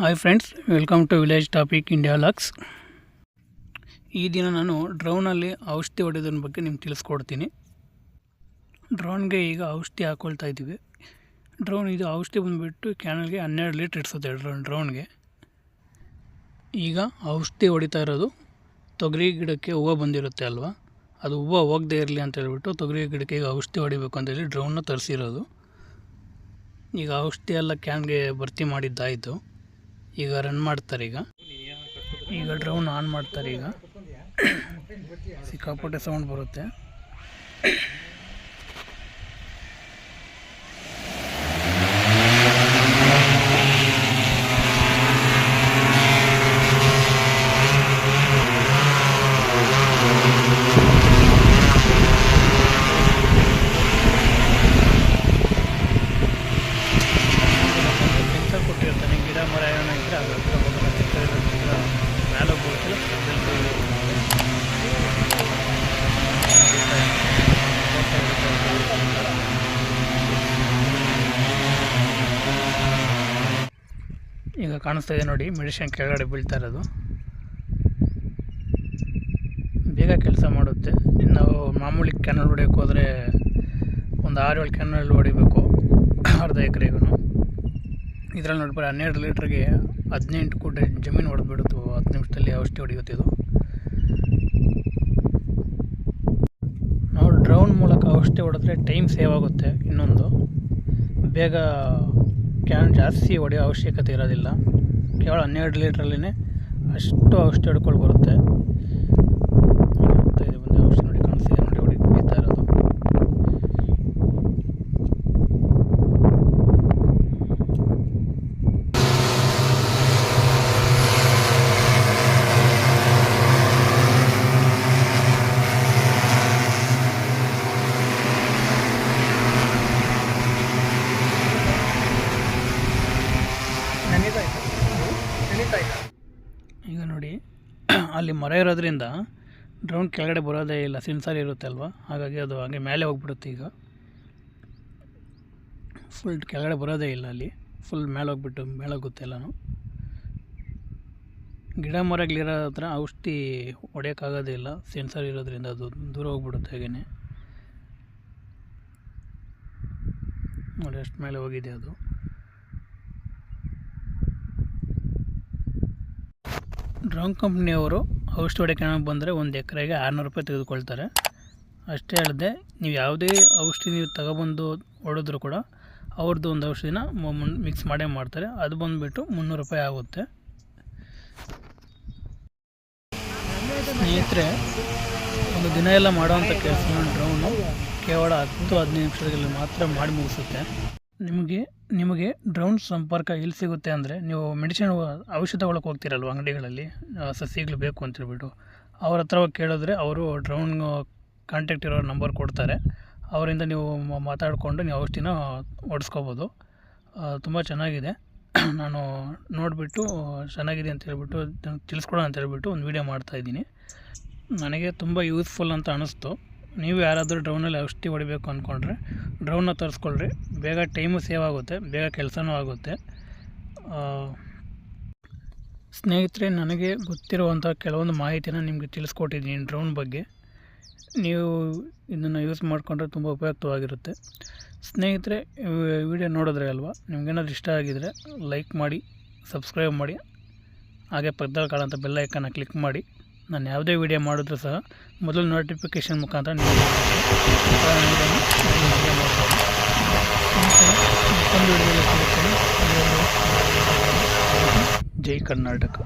Hi friends welcome to village topic India lux ಈ ದಿನ ನಾನು ಡ್ರೋನಲ್ಲಿ ಔಷಧಿ ಹೊಡೆಯೋದ್ರ ಬಗ್ಗೆ ನಿಮ್ಗೆ ತಿಳಿಸ್ಕೊಡ್ತೀನಿ. ಡ್ರೋನ್ಗೆ ಈಗ ಔಷಧಿ ಹಾಕ್ಕೊಳ್ತಾ ಇದ್ದೀವಿ. ಡ್ರೋನ್ ಇದು ಔಷಧಿ ಬಂದುಬಿಟ್ಟು ಕ್ಯಾನಲ್ಗೆ ಹನ್ನೆರಡು ಲೀಟ್ರ್ ಇಡ್ಸುತ್ತೆ ಡ್ರೋನ್ ಡ್ರೋನ್ಗೆ ಈಗ ಔಷಧಿ ಹೊಡಿತಾ ಇರೋದು ತೊಗರಿ ಗಿಡಕ್ಕೆ ಹೂವು ಬಂದಿರುತ್ತೆ ಅಲ್ವಾ? ಅದು ಹೂವು ಹೋಗದೇ ಇರಲಿ ಅಂತ ಹೇಳ್ಬಿಟ್ಟು ತೊಗರಿ ಗಿಡಕ್ಕೆ ಈಗ ಔಷಧಿ ಹೊಡಿಬೇಕು ಅಂತೇಳಿ ಡ್ರೋನ್ನ ತರಿಸಿರೋದು. ಈಗ ಔಷಧಿ ಎಲ್ಲ ಕ್ಯಾನ್ಗೆ ಭರ್ತಿ ಮಾಡಿದ್ದಾಯಿತು. ಈಗ ರನ್ ಮಾಡ್ತಾರೆ ಈಗ. ಈಗ ಡ್ರೌನ್ ಆನ್ ಮಾಡ್ತಾರೆ ಈಗ. ಸಿಕ್ಕಾಪಟ್ಟೆ ಸೌಂಡ್ ಬರುತ್ತೆ ಸೆನ್ಸರ್ ಕೊಟ್ಟಿರ್ತಾನೆ ಗಿಡ ಮರ ಅದು ಹತ್ರ ಹೋಗೋಣ ಚಿತ್ರ ಮೇಲೆ ಹೋಗ್ಬಿಟ್ಟು ಈಗ ಕಾಣಿಸ್ತಾ ಇದೆ ನೋಡಿ ಮೆಡಿಷನ್ ಕೆಳಗಡೆ ಬೀಳ್ತಾ ಇರೋದು. ಬೇಗ ಕೆಲಸ ಮಾಡುತ್ತೆ. ನಾವು ಮಾಮೂಲಿ ಕ್ಯಾನಲ್ ಹೊಡಿಯೋಕೆ ಹೋದರೆ ಒಂದು ಆರು ಏಳು ಕ್ಯಾನಲ್ ಹೊಡಿಬೇಕು, ಅರ್ಧ ಎಕರೆಗೂ ಇದರಲ್ಲಿ ನೋಡ್ಬೋದು ಹನ್ನೆರಡು ಲೀಟ್ರಿಗೆ ಹದಿನೆಂಟು ಕೋಟಿ ಜಮೀನು ಹೊಡೆದ್ಬಿಡುತ್ತು ಹತ್ತು ನಿಮಿಷದಲ್ಲಿ ಔಷಧಿ ಇದು ನಾವು ಡ್ರೌನ್ ಮೂಲಕ ಔಷಧಿ ಹೊಡೆದ್ರೆ ಟೈಮ್ ಸೇವ್ ಆಗುತ್ತೆ ಇನ್ನೊಂದು. ಬೇಗ ಕ್ಯಾನ್ ಜಾಸ್ತಿ ಹೊಡೆಯೋ ಅವಶ್ಯಕತೆ ಇರೋದಿಲ್ಲ. ಕೇವಲ ಹನ್ನೆರಡು ಲೀಟ್ರಲ್ಲಿನೇ ಅಷ್ಟು ಔಷಧಿ ಹೊಡ್ಕೊಂಡು ಬರುತ್ತೆ ಹೋಗ್ತಾ ಇದೆ ಬಂದು ಔಷಧಿ ನೋಡಿ ಕಾಣಿಸ್ತಿದೆ ನೋಡಿ ಹೊಡಿ ಹೊಡಿತಾ ಇರೋದು ಈಗ ನೋಡಿ, ಅಲ್ಲಿ ಮರ ಇರೋದ್ರಿಂದ ಡ್ರೋನ್ ಕೆಳಗಡೆ ಬರೋದೇ ಇಲ್ಲ ಸೆನ್ಸರ್ ಇರುತ್ತೆ ಅಲ್ವಾ? ಹಾಗಾಗಿ ಅದು ಹಾಗೆ ಮೇಲೆ ಹೋಗ್ಬಿಡುತ್ತೆ ಈಗ. ಫುಲ್ ಕೆಳಗಡೆ ಬರೋದೇ ಇಲ್ಲ ಅಲ್ಲಿ. ಫುಲ್ ಮೇಲೆ ಹೋಗ್ಬಿಟ್ಟು ಮೇಲೆ ಹೋಗುತ್ತೆ ಎಲ್ಲನೂ. ಗಿಡ ಮರಗಳಿರೋ ಹತ್ರ ಔಷಧಿ ಹೊಡೆಯೋಕ್ಕಾಗೋದೇ ಇಲ್ಲ ಸೆನ್ಸರ್ ಇರೋದ್ರಿಂದ ಅದು ದೂರ ಹೋಗ್ಬಿಡುತ್ತೆ ಹಾಗೆಯೇ ನೋಡಿ, ಅಷ್ಟು ಮೇಲೆ ಹೋಗಿದೆ ಅದು. ಡ್ರೋನ್ ಕಂಪ್ನಿಯವರು ಔಷಧಿ ಹೊಡೆಯೋಕೆ ಬಂದರೆ ಒಂದು ಎಕರೆಗೆ ಆರುನೂರು ರೂಪಾಯಿ ತೆಗೆದುಕೊಳ್ತಾರೆ. ಅಷ್ಟೇ ಅಲ್ಲದೆ, ನೀವು ಯಾವುದೇ ಔಷಧಿ ನೀವು ತಗೊಬಂದು ಹೊಡೆದ್ರು ಕೂಡ ಅವ್ರದ್ದು ಒಂದು ಔಷಧಿನ ಮಿಕ್ಸ್ ಮಾಡೇ ಮಾಡ್ತಾರೆ. ಅದು ಬಂದುಬಿಟ್ಟು ಮುನ್ನೂರು ರೂಪಾಯಿ ಆಗುತ್ತೆ. ಸ್ನೇಹಿತರೆ, ಒಂದು ದಿನ ಎಲ್ಲ ಮಾಡುವಂಥ ಕೆಲಸ ಡ್ರೋನು ಕೇವಲ ಹತ್ತು ಹದಿನೈದು ನಿಮಿಷದಲ್ಲಿ ಮಾತ್ರ ಮಾಡಿ ಮುಗಿಸುತ್ತೆ. ನಿಮಗೆ ನಿಮಗೆ ಡ್ರೋನ್ ಸಂಪರ್ಕ ಎಲ್ಲಿ ಸಿಗುತ್ತೆ ಅಂದರೆ, ನೀವು ಮೆಡಿಸಿನ್ ಔಷಧ ಒಳಗೆ ಹೋಗ್ತೀರಲ್ವ ಅಂಗಡಿಗಳಲ್ಲಿ? ಸಸಿಗಳು ಬೇಕು ಅಂತೇಳ್ಬಿಟ್ಟು ಅವ್ರ ಹತ್ರ ಕೇಳಿದ್ರೆ ಅವರು ಡ್ರೋನ್ ಕಾಂಟ್ಯಾಕ್ಟ್ ಇರೋ ನಂಬರ್ ಕೊಡ್ತಾರೆ. ಅವರಿಂದ ನೀವು ಮಾತಾಡಿಕೊಂಡು ನೀವು ಔಷಧಿನ ಹೊಡೆಸ್ಕೋಬೋದು ತುಂಬ ಚೆನ್ನಾಗಿದೆ. ನಾನು ನೋಡಿಬಿಟ್ಟು, ಚೆನ್ನಾಗಿದೆ ಅಂತ ಹೇಳ್ಬಿಟ್ಟು ತಿಳಿಸ್ಕೊಡೋಣ ಅಂತ ಹೇಳ್ಬಿಟ್ಟು ಒಂದು ವೀಡಿಯೋ ಮಾಡ್ತಾಯಿದ್ದೀನಿ ನನಗೆ ತುಂಬ ಯೂಸ್ಫುಲ್ ಅಂತ ಅನ್ನಿಸ್ತು ನೀವು ಯಾರಾದರೂ ಡ್ರೌನಲ್ಲಿ ಔಷಧಿ ಹೊಡಿಬೇಕು ಅಂದ್ಕೊಂಡ್ರೆ ಡ್ರೌನ್ನ ತರಿಸ್ಕೊಳ್ರಿ. ಬೇಗ ಟೈಮು ಸೇವ್ ಆಗುತ್ತೆ, ಬೇಗ ಕೆಲಸನೂ ಆಗುತ್ತೆ. ಸ್ನೇಹಿತರೆ, ನನಗೆ ಗೊತ್ತಿರುವಂಥ ಕೆಲವೊಂದು ಮಾಹಿತಿನ ನಿಮಗೆ ತಿಳಿಸ್ಕೊಟ್ಟಿದ್ದೀನಿ ಡ್ರೋನ್ ಬಗ್ಗೆ. ನೀವು ಇದನ್ನು ಯೂಸ್ ಮಾಡಿಕೊಂಡ್ರೆ ತುಂಬ ಉಪಯುಕ್ತವಾಗಿರುತ್ತೆ. ಸ್ನೇಹಿತರೆ ವಿಡಿಯೋ ನೋಡಿದ್ರೆ ಅಲ್ವಾ? ನಿಮ್ಗೇನಾದ್ರು ಇಷ್ಟ ಆಗಿದರೆ ಲೈಕ್ ಮಾಡಿ, ಸಬ್ಸ್ಕ್ರೈಬ್ ಮಾಡಿ, ಹಾಗೆ ಪಕ್ಕದಲ್ಲಿ ಕಾಣೋಂಥ ಬೆಲ್ ಐಕನ್ನ ಕ್ಲಿಕ್ ಮಾಡಿ. ನಾನು ಯಾವುದೇ ವಿಡಿಯೋ ಮಾಡಿದ್ರೂ ಸಹ ಮೊದಲು ನೋಟಿಫಿಕೇಷನ್ ಮುಖಾಂತರ ನೀವು ஜெய் கர்நாடகா